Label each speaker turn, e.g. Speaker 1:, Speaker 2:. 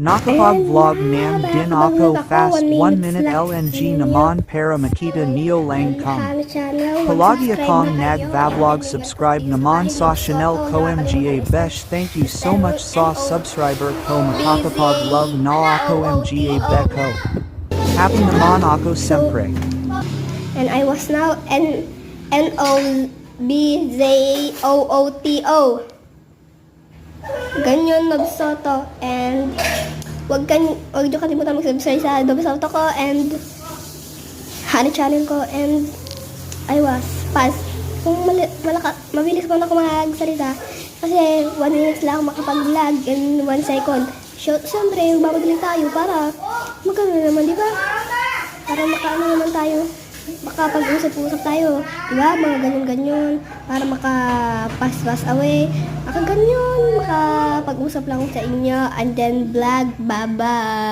Speaker 1: Nakapag
Speaker 2: And
Speaker 1: vlog nam din ako fast
Speaker 2: one
Speaker 1: minute. LNG naman para makita neo lang kang.
Speaker 2: Hana channel.
Speaker 1: Palagi
Speaker 2: mag-subscribe
Speaker 1: akong
Speaker 2: na kayo.
Speaker 1: nag-vlog subscribe naman sa
Speaker 2: Chanel
Speaker 1: ko MGA Besh. Thank you so much sa subscriber ko makakapag vlog na ako MGA Beko. Happy naman ako sempre.
Speaker 2: And I was now N N O B Z O O T O. Ganyan Nob Soto and wag kan wag niyo kalimutan mag-subscribe sa Nob Soto ko and Honey channel ko and I was pass. Kung mali, malaka, mabilis na ako magsalita kasi 1 minutes lang makapag-vlog in 1 second. So, siyempre, babadali tayo para magkaroon naman, di ba? Para makaano naman tayo. Makapag-usap-usap tayo. Di ba? Mga ganyan-ganyan. Para maka-pass-pass away. Maka ganyan. Makapag-usap lang sa inyo. And then vlog. Bye-bye.